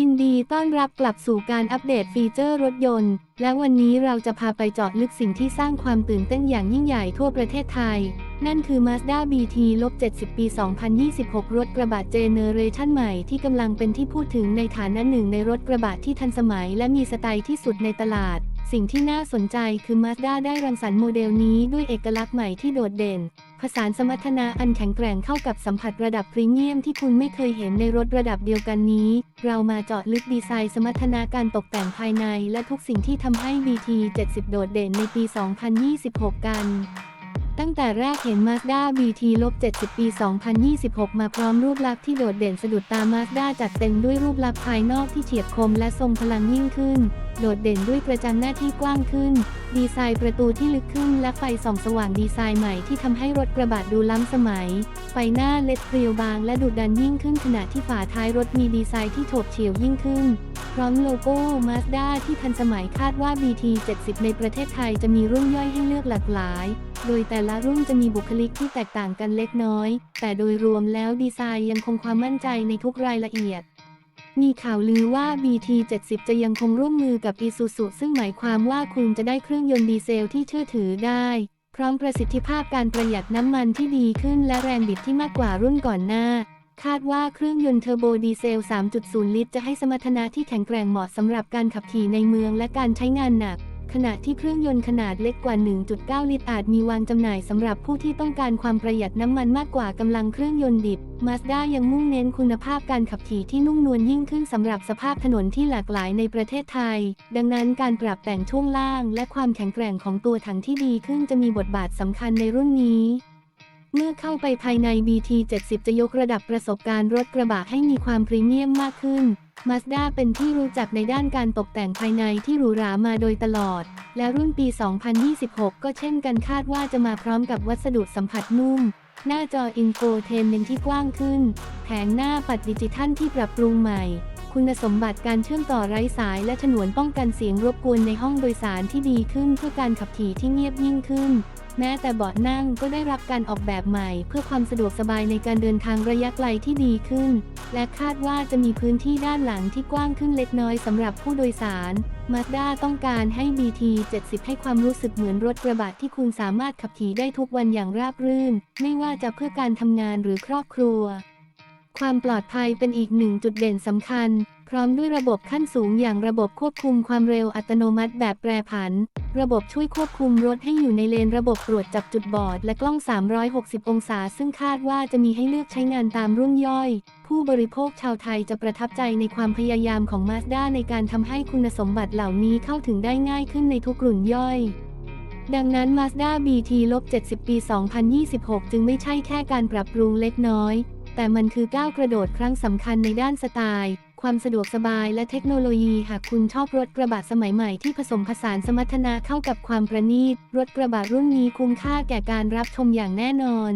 ยินดีต้อนรับกลับสู่การอัปเดตฟีเจอร์รถยนต์ และวันนี้เราจะพาไปเจาะลึกสิ่งที่สร้างความตื่นเต้นอย่างยิ่งใหญ่ทั่วประเทศไทย นั่นคือ Mazda BT-70 ปี 2026 รถกระบะเจเนเรชันใหม่ที่กำลังเป็นที่พูดถึงในฐานะหนึ่งในรถกระบะที่ทันสมัยและมีสไตล์ที่สุดในตลาด สิ่งที่น่าสนใจคือ Mazda ได้รังสรรค์โมเดลนี้ด้วยเอกลักษณ์ใหม่ที่โดดเด่น ผสานสมรรถนะอันแข็งแกร่งเข้ากับสัมผัสระดับพรีเมียมที่คุณไม่เคยเห็นในรถระดับเดียวกันนี้ เรามาเจาะลึกดีไซน์สมรรถนะการตกแต่งภายใน และทุกสิ่งที่ทำให้ BT 70 โดดเด่นในปี 2026 กันตั้งแต่แรกเห็น Mazda BT-70 ปี 2026 มาพร้อมรูปลักษณ์ที่โดดเด่นสะดุดตา Mazda จัดเต็มด้วยรูปลักษณ์ภายนอกที่เฉียบคมและทรงพลังยิ่งขึ้น โดดเด่นด้วยกระจังหน้าที่กว้างขึ้น ดีไซน์ประตูที่ลึกขึ้นและไฟส่องสว่างดีไซน์ใหม่ที่ทำให้รถกระบะดูล้ำสมัย ไฟหน้าเล็ดเกลียวบางและดุดันยิ่งขึ้นขณะที่ฝาท้ายรถมีดีไซน์ที่โฉบเฉี่ยวยิ่งขึ้น พร้อมโลโก้ Mazda ที่ทันสมัยคาดว่า BT 70 ในประเทศไทยจะมีรุ่นย่อยให้เลือกหลากหลายโดยแต่ละรุ่นจะมีบุคลิกที่แตกต่างกันเล็กน้อย แต่โดยรวมแล้วดีไซน์ยังคงความมั่นใจในทุกรายละเอียด มีข่าวลือว่า BT 70 จะยังคงร่วมมือกับ Isuzu ซึ่งหมายความว่าคุณจะได้เครื่องยนต์ดีเซลที่เชื่อถือได้ พร้อมประสิทธิภาพการประหยัดน้ำมันที่ดีขึ้นและแรงบิดที่มากกว่ารุ่นก่อนหน้า คาดว่าเครื่องยนต์เทอร์โบดีเซล 3.0 ลิตร จะให้สมรรถนะที่แข็งแกร่งเหมาะสำหรับการขับขี่ในเมืองและการใช้งานหนัก ขณะที่เครื่องยนต์ขนาดเล็กกว่า 1.9 ลิตรอาจมีวางจำหน่ายสำหรับผู้ที่ต้องการความประหยัดน้ำมันมากกว่ากำลังเครื่องยนต์ดิบ Mazda ยังมุ่งเน้นคุณภาพการขับขี่ที่นุ่มนวลยิ่งขึ้นสำหรับสภาพถนนที่หลากหลายในประเทศไทย ดังนั้นการปรับแต่งช่วงล่าง และความแข็งแกร่งของตัวถังที่ดีขึ้นจะมีบทบาทสำคัญในรุ่นนี้เมื่อเข้าไปภายใน BT 70 จะยกระดับประสบการณ์รถกระบะให้มีความพรีเมียมมากขึ้น Mazda เป็นที่รู้จักในด้านการตกแต่งภายในที่หรูหรามาโดยตลอด และรุ่นปี 2026 ก็เช่นกันคาดว่าจะมาพร้อมกับวัสดุสัมผัสนุ่ม หน้าจออินโฟเทนเมนที่กว้างขึ้น แผงหน้าปัดดิจิทัลที่ปรับปรุงใหม่ คุณสมบัติการเชื่อมต่อไร้สายและฉนวนป้องกันเสียงรบกวนในห้องโดยสารที่ดีขึ้นเพื่อการขับขี่ที่เงียบยิ่งขึ้น แม้แต่เบาะนั่งก็ได้รับการออกแบบใหม่ เพื่อความสะดวกสบายในการเดินทางระยะไกลที่ดีขึ้น และคาดว่าจะมีพื้นที่ด้านหลังที่กว้างขึ้นเล็กน้อยสำหรับผู้โดยสารมาสด้าต้องการให้ BT 70 ให้ความรู้สึกเหมือนรถกระบะที่คุณสามารถขับขี่ได้ทุกวันอย่างราบรื่น ไม่ว่าจะเพื่อการทำงานหรือครอบครัว ความปลอดภัยเป็นอีกหนึ่งจุดเด่นสำคัญ พร้อมด้วยระบบขั้นสูงอย่างระบบควบคุมความเร็วอัตโนมัติแบบแปรผัน ระบบช่วยควบคุมรถให้อยู่ในเลนระบบตรวจจับจุดบอด และกล้อง 360 องศา ซึ่งคาดว่าจะมีให้เลือกใช้งานตามรุ่นย่อย ผู้บริโภคชาวไทยจะประทับใจในความพยายามของ Mazda ในการทำให้คุณสมบัติเหล่านี้เข้าถึงได้ง่ายขึ้นในทุกรุ่นย่อยดังนั้น Mazda BT-70 ปี 2026 จึงไม่ใช่แค่การปรับปรุงเล็กน้อย แต่มันคือก้าวกระโดดครั้งสำคัญในด้านสไตล์ ความสะดวกสบายและเทคโนโลยีหากคุณชอบรถกระบะสมัยใหม่ที่ผสมผสานสมรรถนะเข้ากับความประณีต รถกระบะรุ่นนี้คุ้มค่าแก่การรับชมอย่างแน่นอน